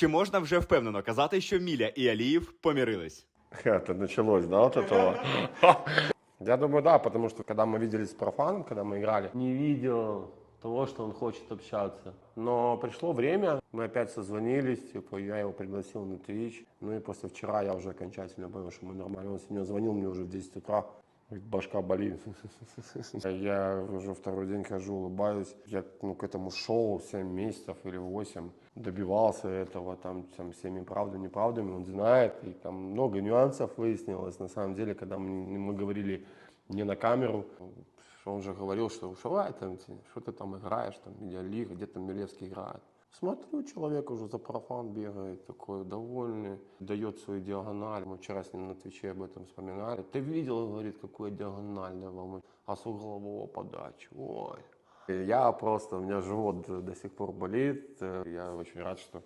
Чи можна вже впевнено казати, що Міля і Аліїв помірились? Это началось, да, вот этого? Я думаю, да, потому что когда мы виделись с Профаном, когда мы играли, не видел того, что он хочет общаться. Но пришло время, мы опять созвонились, типа, я его пригласил на Twitch. Ну и после вчера я уже окончательно понял, что мы нормально. Он сегодня звонил мне уже в 10 утра. Башка болит. Я уже второй день хожу, улыбаюсь. Я ну, к этому шел 7 месяцев или 8. Добивался этого там, там всеми правдами, неправдами. Он знает. И там много нюансов выяснилось. На самом деле, когда мы, мы говорили не на камеру, он же говорил, что ушивай там, что ты там играешь, там, медиалига, где там Милевский играет. Смотрю, человек уже за профан бегает, такой довольный, дает свою диагональ. Мы вчера с ним на Твиче об этом вспоминали. Ты видел, говорит, какую диагональ? Мы, А с углового подачи, ой. Я просто, у меня живот до сих пор болит. Я очень рад, что